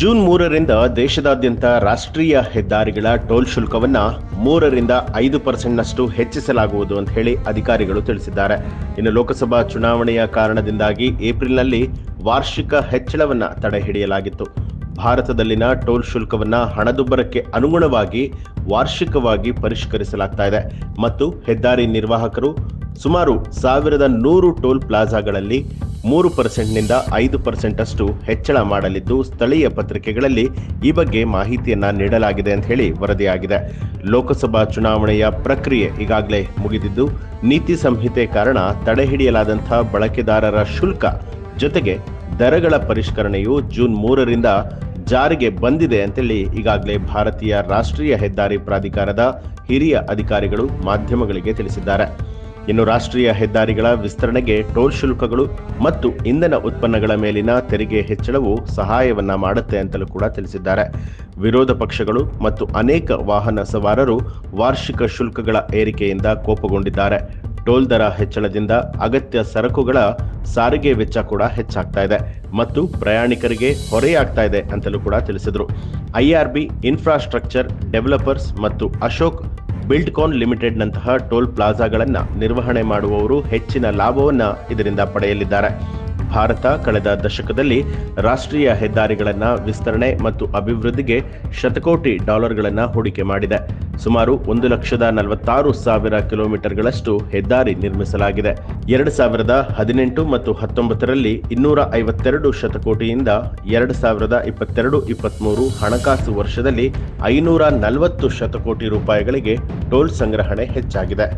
June ಮೂರರಿಂದ ದೇಶದಾದ್ಯಂತ ರಾಷ್ಟ್ರೀಯ ಹೆದ್ದಾರಿಗಳ ಟೋಲ್ ಶುಲ್ಕವನ್ನ ಮೂರರಿಂದ ಐದು ಪರ್ಸೆಂಟ್ನಷ್ಟು ಹೆಚ್ಚಿಸಲಾಗುವುದು ಅಂತ ಹೇಳಿ ಅಧಿಕಾರಿಗಳು ತಿಳಿಸಿದ್ದಾರೆ. ಇನ್ನು ಲೋಕಸಭಾ ಚುನಾವಣೆಯ ಕಾರಣದಿಂದಾಗಿ ಏಪ್ರಿಲ್ನಲ್ಲಿ ವಾರ್ಷಿಕ ಹೆಚ್ಚಳವನ್ನ ತಡೆಹಿಡಿಯಲಾಗಿತ್ತು ಭಾರತದಲ್ಲಿನ ಟೋಲ್ ಶುಲ್ಕವನ್ನ ಹಣದುಬ್ಬರಕ್ಕೆ ಅನುಗುಣವಾಗಿ ವಾರ್ಷಿಕವಾಗಿ ಪರಿಷ್ಕರಿಸಲಾಗ್ತಾ ಇದೆ. ಮತ್ತು ಹೆದ್ದಾರಿ ನಿರ್ವಾಹಕರು ಸುಮಾರು ಸಾವಿರದ ನೂರು ಟೋಲ್ ಪ್ಲಾಜಾಗಳಲ್ಲಿ ಮೂರು ಪರ್ಸೆಂಟ್ನಿಂದ ಐದು ಪರ್ಸೆಂಟ್ ಅಷ್ಟು ಹೆಚ್ಚಳ ಮಾಡಲಿದ್ದು ಸ್ಥಳೀಯ ಪತ್ರಿಕೆಗಳಲ್ಲಿ ಈ ಬಗ್ಗೆ ಮಾಹಿತಿಯನ್ನು ನೀಡಲಾಗಿದೆ ಅಂತ ಹೇಳಿ ವರದಿಯಾಗಿದೆ. ಲೋಕಸಭಾ ಚುನಾವಣೆಯ ಪ್ರಕ್ರಿಯೆ ಈಗಾಗಲೇ ಮುಗಿದಿದ್ದು, ನೀತಿ ಸಂಹಿತೆ ಕಾರಣ ತಡೆಹಿಡಿಯಲಾದಂಥ ಬಳಕೆದಾರರ ಶುಲ್ಕ ಜೊತೆಗೆ ದರಗಳ ಪರಿಷ್ಕರಣೆಯು ಜೂನ್ ಮೂರರಿಂದ ಜಾರಿಗೆ ಬಂದಿದೆ ಅಂತೇಳಿ ಈಗಾಗಲೇ ಭಾರತೀಯ ರಾಷ್ಟ್ರೀಯ ಹೆದ್ದಾರಿ ಪ್ರಾಧಿಕಾರದ ಹಿರಿಯ ಅಧಿಕಾರಿಗಳು ಮಾಧ್ಯಮಗಳಿಗೆ ತಿಳಿಸಿದ್ದಾರೆ. ಇನ್ನು ರಾಷ್ಟ್ರೀಯ ಹೆದ್ದಾರಿಗಳ ವಿಸ್ತರಣೆಗೆ ಟೋಲ್ ಶುಲ್ಕಗಳು ಮತ್ತು ಇಂಧನ ಉತ್ಪನ್ನಗಳ ಮೇಲಿನ ತೆರಿಗೆ ಹೆಚ್ಚಳವು ಸಹಾಯವನ್ನ ಮಾಡುತ್ತೆ ಅಂತಲೂ ಕೂಡ ತಿಳಿಸಿದ್ದಾರೆ. ವಿರೋಧ ಪಕ್ಷಗಳು ಮತ್ತು ಅನೇಕ ವಾಹನ ಸವಾರರು ವಾರ್ಷಿಕ ಶುಲ್ಕಗಳ ಏರಿಕೆಯಿಂದ ಕೋಪಗೊಂಡಿದ್ದಾರೆ. ಟೋಲ್ ದರ ಹೆಚ್ಚಳದಿಂದ ಅಗತ್ಯ ಸರಕುಗಳ ಸಾರಿಗೆ ವೆಚ್ಚ ಕೂಡ ಹೆಚ್ಚಾಗ್ತಾ ಇದೆ ಮತ್ತು ಪ್ರಯಾಣಿಕರಿಗೆ ಹೊರೆಯಾಗ್ತಾ ಇದೆ ಅಂತಲೂ ಕೂಡ ತಿಳಿಸಿದರು. ಐಆರ್ಬಿ ಇನ್ಫ್ರಾಸ್ಟ್ರಕ್ಚರ್ ಡೆವಲಪರ್ಸ್ ಮತ್ತು ಅಶೋಕ್ ಬಿಲ್ಡ್ಕಾನ್ ಲಿಮಿಟೆಡ್ನಂತಹ ಟೋಲ್ ಪ್ಲಾಜಾಗಳನ್ನು ನಿರ್ವಹಣೆ ಮಾಡುವವರು ಹೆಚ್ಚಿನ ಲಾಭವನ್ನು ಇದರಿಂದ ಪಡೆಯಲಿದ್ದಾರೆ. ಭಾರತ ಕಳೆದ ದಶಕದಲ್ಲಿ ರಾಷ್ಟ್ರೀಯ ಹೆದ್ದಾರಿಗಳನ್ನು ವಿಸ್ತರಣೆ ಮತ್ತು ಅಭಿವೃದ್ಧಿಗೆ ಶತಕೋಟಿ ಡಾಲರ್ಗಳನ್ನು ಹೂಡಿಕೆ ಮಾಡಿದೆ. ಸುಮಾರು ಒಂದು ಲಕ್ಷದ ನಲವತ್ತಾರು ಸಾವಿರ ಕಿಲೋಮೀಟರ್ಗಳಷ್ಟು ಹೆದ್ದಾರಿ ನಿರ್ಮಿಸಲಾಗಿದೆ. ಎರಡು ಸಾವಿರದ ಹದಿನೆಂಟು ಮತ್ತು ಹತ್ತೊಂಬತ್ತರಲ್ಲಿ ಇನ್ನೂರ ಐವತ್ತೆರಡು ಶತಕೋಟಿಯಿಂದ ಎರಡು ಸಾವಿರದ ಇಪ್ಪತ್ತೆರಡು ಇಪ್ಪತ್ತ್ಮೂರು ಹಣಕಾಸು ವರ್ಷದಲ್ಲಿ ಐನೂರ ನಲವತ್ತು ಶತಕೋಟಿ ರೂಪಾಯಿಗಳಿಗೆ ಟೋಲ್ ಸಂಗ್ರಹಣೆ ಹೆಚ್ಚಾಗಿದೆ.